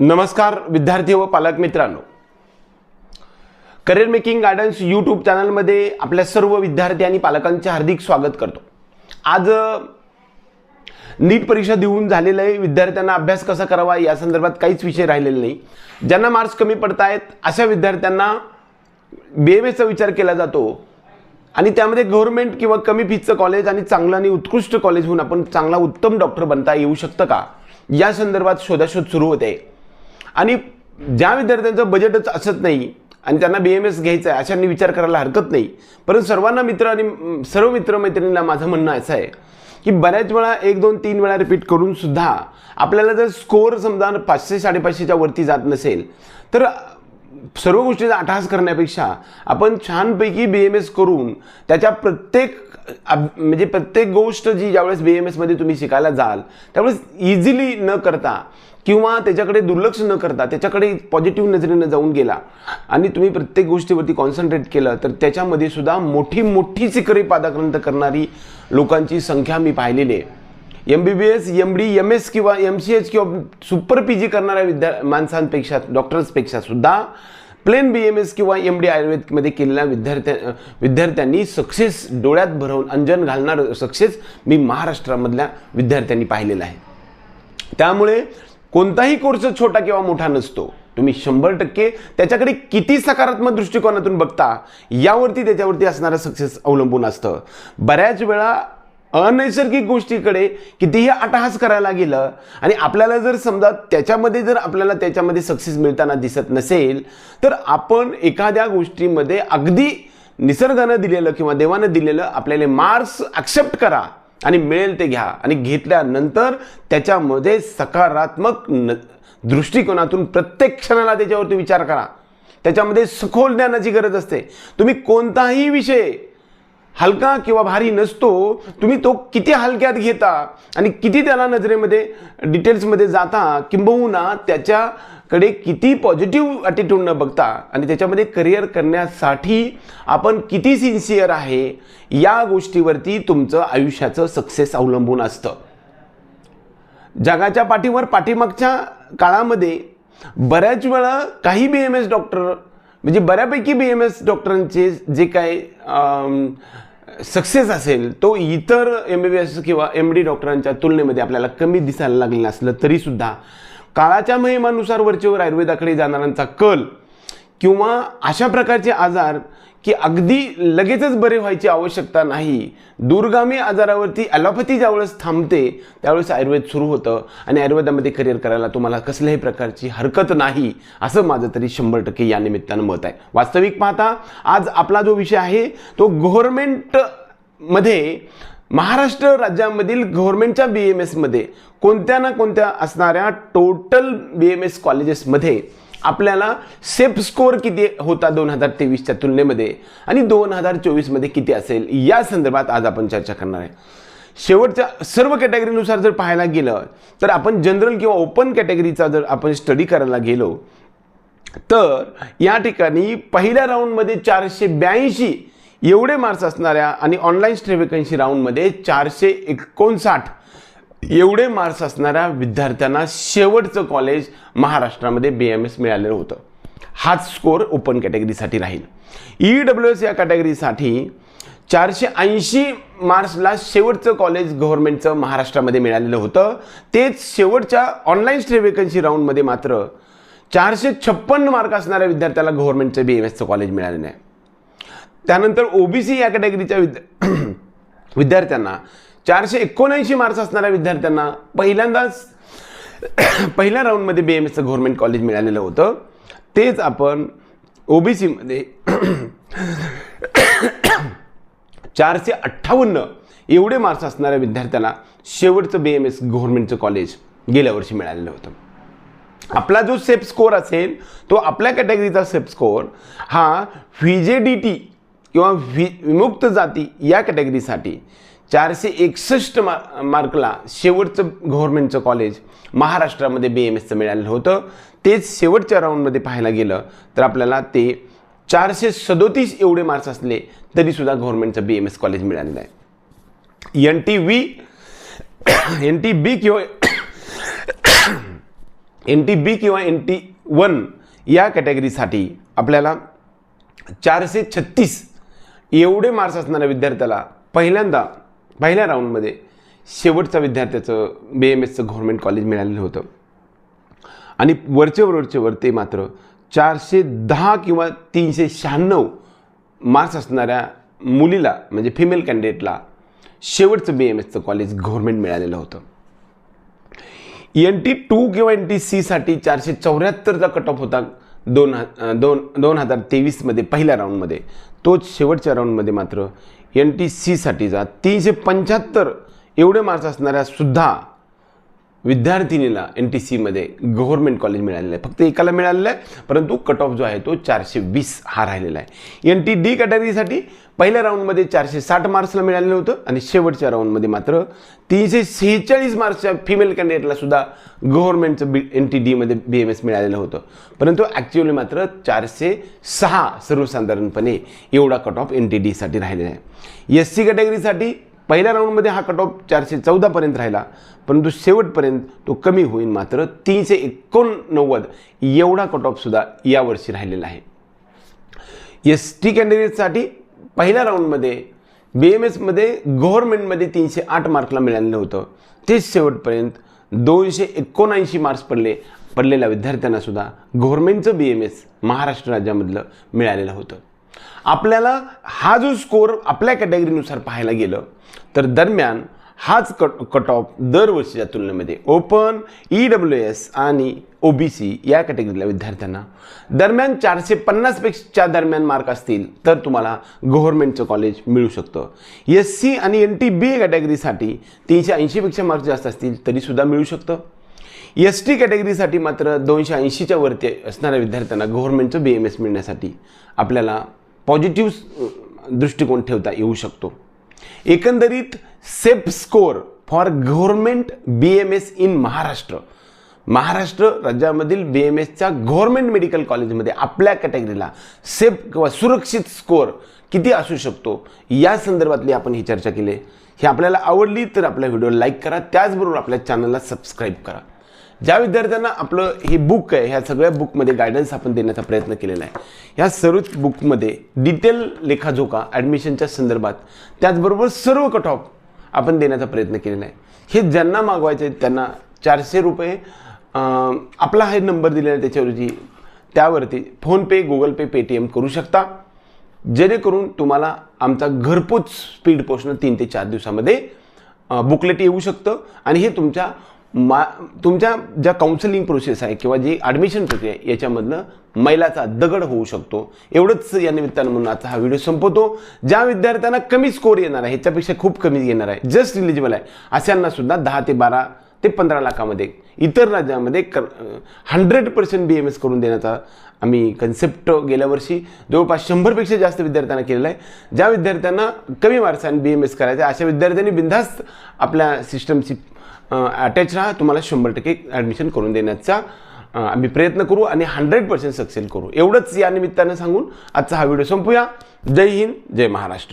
नमस्कार विद्यार्थी व पालक मित्रांनो. करिअर मेकिंग गार्डन्स यूट्यूब चॅनलमध्ये आपल्या सर्व विद्यार्थी आणि पालकांचे हार्दिक स्वागत करतो. आज नीट परीक्षा देऊन झालेलं आहे विद्यार्थ्यांना अभ्यास कसा करावा या संदर्भात काहीच विषय राहिलेला नाही. ज्यांना मार्क्स कमी पडतायत आहेत अशा विद्यार्थ्यांना बी विचार केला जातो. आणि त्यामध्ये गव्हर्नमेंट किंवा कमी फीजचं कॉलेज आणि चांगलं आणि उत्कृष्ट कॉलेज होऊन आपण चांगला उत्तम डॉक्टर बनता येऊ शकतं का? या संदर्भात शोधाशोध सुरू होते. आणि ज्या विद्यार्थ्यांचं बजेटच असत नाही आणि त्यांना बी एम एस घ्यायचं आहे अशांनी विचार करायला हरकत नाही. परंतु सर्वांना मित्र आणि सर्व मित्रमैत्रिणींना माझं म्हणणं असं आहे की बऱ्याच वेळा एक दोन तीन वेळा रिपीट करून सुद्धा आपल्याला जर स्कोअर समजा पाचशे साडेपाचशेच्या वरती जात नसेल तर सर्व गोष्टीचा अटहास करण्यापेक्षा आपण छानपैकी बी एम एस करून त्याच्या प्रत्येक म्हणजे प्रत्येक गोष्ट जी ज्यावेळेस बी एम एसमध्ये तुम्ही शिकायला जाल त्यावेळेस इझिली न करता किंवा त्याच्याकडे दुर्लक्ष न करता त्याच्याकडे पॉझिटिव्ह नजरेनं जाऊन गेला आणि तुम्ही प्रत्येक गोष्टीवरती कॉन्सन्ट्रेट केलं तर त्याच्यामध्ये सुद्धा मोठी मोठी शिखरे पादाक्रांत करणारी लोकांची संख्या मी पाहिलेली आहे. M B B S M D M S किंवा एम सी एच किंवा सुपर पी जी करणाऱ्या विद्या माणसांपेक्षा डॉक्टर्सपेक्षा सुद्धा प्लेन बी एम एस किंवा एम डी आयुर्वेदमध्ये केलेल्या विद्यार्थ्या विद्यार्थ्यांनी सक्सेस डोळ्यात भरवून अंजन घालणार सक्सेस मी महाराष्ट्रामधल्या विद्यार्थ्यांनी पाहिलेला आहे. त्यामुळे कोणताही कोर्स छोटा किंवा मोठा नसतो. तुम्ही शंभर टक्के त्याच्याकडे किती सकारात्मक दृष्टिकोनातून बघता यावरती त्याच्यावरती असणारं सक्सेस अवलंबून असतं. बऱ्याच वेळा अनैसर्गिक गोष्टीकडे कितीही अटहास करायला गेलं आणि आपल्याला जर समजा त्याच्यामध्ये जर आपल्याला त्याच्यामध्ये सक्सेस मिळताना दिसत नसेल तर आपण एखाद्या गोष्टीमध्ये अगदी निसर्गानं दिलेलं किंवा देवानं दिलेलं आपल्याला मार्क्स ॲक्सेप्ट करा आणि मिळेल ते घ्या. आणि घेतल्यानंतर त्याच्यामध्ये सकारात्मक न दृष्टिकोनातून प्रत्येक क्षणाला त्याच्यावरती विचार करा. त्याच्यामध्ये सखोल ज्ञानाची गरज असते. तुम्ही कोणताही विषय हलका किंवा भारी नसतो तुम्ही तो किती हलक्यात घेता आणि किती त्याला नजरेमध्ये डिटेल्समध्ये जाता किंबहुना त्याच्याकडे किती पॉझिटिव्ह ॲटिट्यूड न बघता आणि त्याच्यामध्ये करिअर करण्यासाठी आपण किती सिन्सिअर आहे या गोष्टीवरती तुमचं आयुष्याचं सक्सेस अवलंबून असतं. जगाच्या पाठीवर पाठीमागच्या काळामध्ये बऱ्याच वेळा काही बी एम एस डॉक्टर म्हणजे बऱ्यापैकी बी एम एस डॉक्टरांचे जे काय सक्सेस असेल तो इतर एम बी बी एस किंवा एम डी डॉक्टरांच्या तुलनेमध्ये आपल्याला कमी दिसायला लागलेलं असलं तरीसुद्धा काळाच्या महिमानुसार वरचेवर आयुर्वेदाकडे जाणाऱ्यांचा कल किंवा अशा प्रकारचे आजार की अगदी लगेचच बरे व्हायची आवश्यकता नाही. दूरगामी आजारावरती ॲलोपॅथी ज्यावेळेस थांबते त्यावेळेस आयुर्वेद सुरू होतं आणि आयुर्वेदामध्ये करिअर करायला तुम्हाला कसल्याही प्रकारची हरकत नाही असं माझं तरी शंभर टक्के या निमित्तानं मत आहे. वास्तविक पाहता आज आपला जो विषय आहे तो गव्हर्मेंटमध्ये महाराष्ट्र राज्यामधील गव्हर्नमेंटच्या बी एम एसमध्ये कोणत्या ना कोणत्या असणाऱ्या टोटल बी एम एस कॉलेजेसमध्ये आपल्याला सेफ स्कोअर किती होता दोन हजार तेवीसच्या तुलनेमध्ये आणि दोन हजार चोवीसमध्ये किती असेल? या संदर्भात आज आपण चर्चा करणार आहे. शेवटच्या सर्व कॅटेगरीनुसार जर पाहायला गेलं तर आपण जनरल किंवा ओपन कॅटेगरीचा जर आपण स्टडी करायला गेलो तर या ठिकाणी पहिल्या राऊंडमध्ये चारशे ब्याऐंशी एवढे मार्क्स असणाऱ्या आणि ऑनलाईन स्टे वेकन्सी राऊंडमध्ये चारशे एकोणसाठ एवढे मार्क्स असणाऱ्या विद्यार्थ्यांना शेवटचं कॉलेज महाराष्ट्रामध्ये बी एम एस मिळालेलं होतं. हाच स्कोर ओपन कॅटेगरीसाठी राहील. ई डब्ल्यू एस या कॅटेगरीसाठी चारशे ऐंशी मार्चला शेवटचं कॉलेज गव्हर्नमेंटचं महाराष्ट्रामध्ये मिळालेलं होतं. तेच शेवटच्या ऑनलाईन स्टे वेकन्सी राऊंडमध्ये मात्र चारशे छप्पन्न मार्क असणाऱ्या विद्यार्थ्याला गव्हर्नमेंटचं बी एम एसचं कॉलेज मिळालेलं आहे. त्यानंतर ओबीसी या कॅटेगरीच्या विद्या विद्यार्थ्यांना चारशे एकोणऐंशी मार्क्स असणाऱ्या विद्यार्थ्यांना पहिल्यांदाच पहिल्या राऊंडमध्ये बी एम एसचं गव्हर्नमेंट कॉलेज मिळालेलं होतं. तेच आपण ओबीसीमध्ये चारशे अठ्ठावन्न एवढे मार्क्स असणाऱ्या विद्यार्थ्यांना शेवटचं बी एम एस गव्हर्नमेंटचं कॉलेज गेल्या वर्षी मिळालेलं होतं. आपला जो सेफ स्कोअर असेल तो आपल्या कॅटेगरीचा सेफ स्कोअर हा व्ही जे डी टी किंवा व्ही विमुक्त जाती या कॅटेगरीसाठी चारशे एकसष्ट मा मार्कला शेवटचं गव्हर्नमेंटचं कॉलेज महाराष्ट्रामध्ये बी एम एसचं मिळालेलं होतं. तेच शेवटच्या राऊंडमध्ये पाहायला गेलं तर आपल्याला ते चारशे सदोतीस एवढे मार्क्स असले तरीसुद्धा गव्हर्नमेंटचं बी एम एस कॉलेज मिळालेलं आहे. N T V N T B किंवा एन टी बी किंवा एन टी वन या कॅटेगरीसाठी आपल्याला चारशे छत्तीस एवढे मार्क्स असणाऱ्या विद्यार्थ्याला पहिल्यांदा पहिल्या राऊंडमध्ये शेवटचा विद्यार्थ्याचं बी एम एसचं गव्हर्मेंट कॉलेज मिळालेलं होतं. आणि वरचे वरचे वर ते मात्र चारशे दहा किंवा तीनशे शहाण्णव मार्क्स असणाऱ्या मुलीला म्हणजे फिमेल कॅन्डिडेटला शेवटचं बी एम एसचं कॉलेज गव्हर्मेंट मिळालेलं होतं. एन टी टू किंवा एन टी सीसाठी चारशे चौऱ्याहत्तरचा कट ऑफ होता दोन ह दोन दोन हजार तेवीसमध्ये पहिल्या राऊंडमध्ये तोच शेवटच्या राऊंडमध्ये मात्र एन टी सीसाठीचा तीनशे पंच्याहत्तर एवढे मार्क्स असणाऱ्यासुद्धा विद्यार्थिनीला एन टी सीमध्ये गव्हर्मेंट कॉलेज मिळालेलं आहे. फक्त एकाला मिळालेलं आहे परंतु कट ऑफ जो आहे तो चारशे वीस हा राहिलेला आहे. एन टी डी कॅटेगरीसाठी पहिल्या राऊंडमध्ये चारशे साठ मार्क्सला मिळालेलं होतं आणि शेवटच्या राऊंडमध्ये मात्र तीनशे सेहेचाळीस मार्क्सच्या फिमेल कॅन्डिडेटला सुद्धा गव्हर्नमेंटचं बी एन टी डीमध्ये बी एम एस मिळालेलं होतं. परंतु ॲक्च्युअली मात्र चारशे सहा सर्वसाधारणपणे एवढा कट ऑफ एन टी डीसाठी राहिलेला आहे. एस सी कॅटेगरीसाठी पहिल्या राऊंडमध्ये हा कट ऑफ चारशे चौदापर्यंत राहिला परंतु शेवटपर्यंत तो कमी होईल मात्र तीनशे एकोणनव्वद एवढा कट ऑफसुद्धा यावर्षी राहिलेला आहे. एस टी कॅन्डिडेटसाठी पहिल्या राऊंडमध्ये बी एम एसमध्ये गव्हर्नमेंटमध्ये तीनशे आठ मार्कला मिळालेलं होतं. तेच शेवटपर्यंत दोनशे एकोणऐंशी मार्क्स पडले पडलेल्या विद्यार्थ्यांनासुद्धा गव्हर्मेंटचं गव्हर्नमेंटचं बी एम एस महाराष्ट्र राज्यामधलं मिळालेलं होतं. आपल्याला हा जो स्कोर आपल्या कॅटेगरीनुसार पाहायला गेलं तर दरम्यान हाच कट कट ऑफ दरवर्षीच्या तुलनेमध्ये ओपन ई डब्ल्यू एस आणि ओ बी सी या कॅटेगरीतल्या विद्यार्थ्यांना. दरम्यान चारशे पन्नासपेक्षा दरम्यान मार्क असतील तर तुम्हाला गव्हर्नमेंटचं कॉलेज मिळू शकतं. एस सी आणि एन टी बी कॅटेगरीसाठी तीनशे ऐंशीपेक्षा मार्क जास्त असतील तरीसुद्धा मिळू शकतं. एस टी कॅटेगरीसाठी मात्र दोनशे ऐंशीच्या वरती असणाऱ्या विद्यार्थ्यांना गव्हर्नमेंटचं बी एम एस मिळण्यासाठी आपल्याला पॉझिटिव्ह दृष्टिकोन ठेवता येऊ शकतो. एकंदरीत safe score for government B M S in Maharashtra. Maharashtra राज्यामधील बी एम एसच्या गव्हर्नमेंट मेडिकल कॉलेजमध्ये आपल्या कॅटेगरीला सेफ किंवा सुरक्षित स्कोअर किती असू शकतो या संदर्भातली आपण ही चर्चा केली. हे आपल्याला आवडली तर आपल्या व्हिडिओ लाईक करा त्याचबरोबर आपल्या चॅनलला सबस्क्राईब करा. ज्या विद्यार्थ्यांना आपलं हे बुक आहे ह्या सगळ्या बुकमध्ये गायडन्स आपण देण्याचा प्रयत्न केलेला आहे ह्या सर्वच बुकमध्ये डिटेल लेखाजोखा ॲडमिशनच्या संदर्भात त्याचबरोबर सर्व कट ऑफ आपण देण्याचा प्रयत्न केलेला आहे. हे ज्यांना मागवायचे आहेत त्यांना चारशे रुपये आपला हा नंबर दिलेला आहे त्याच्यावरती त्यावरती फोनपे गुगल पे पेटीएम करू शकता. जेणेकरून तुम्हाला आमचा घरपोच स्पीड पोस्टनं तीन ते चार दिवसामध्ये बुकलेट येऊ शकतं आणि हे तुमच्या मा तुमच्या ज्या काउन्सिलिंग प्रोसेस आहे किंवा जी ॲडमिशन प्रक्रिया आहे याच्यामधनं मैलाचा दगड होऊ शकतो. एवढंच या निमित्तानं म्हणून आजचा हा व्हिडिओ संपवतो. ज्या विद्यार्थ्यांना कमी स्कोर येणार आहे ह्याच्यापेक्षा खूप कमी येणार आहे. जस्ट इलिजिबल आहे. अशांना सुद्धा दहा ते बारा ते पंधरा लाखामध्ये इतर राज्यामध्ये कर hundred percent B M S करून देण्याचा आम्ही कन्सेप्ट गेल्या वर्षी जवळपास शंभरपेक्षा जास्त विद्यार्थ्यांना केलेला आहे. ज्या विद्यार्थ्यांना कमी मार्क्साने बी एम एस करायचं आहे अशा विद्यार्थ्यांनी बिनधास्त आपल्या सिस्टमची अटॅच राहा तुम्हाला शंभर टक्के ॲडमिशन करून देण्याचा आम्ही प्रयत्न करू आणि हंड्रेड पर्सेंट सक्सेस करू. एवढंच या निमित्तानं सांगून आजचा हा व्हिडिओ संपूया. जय हिंद जय महाराष्ट्र.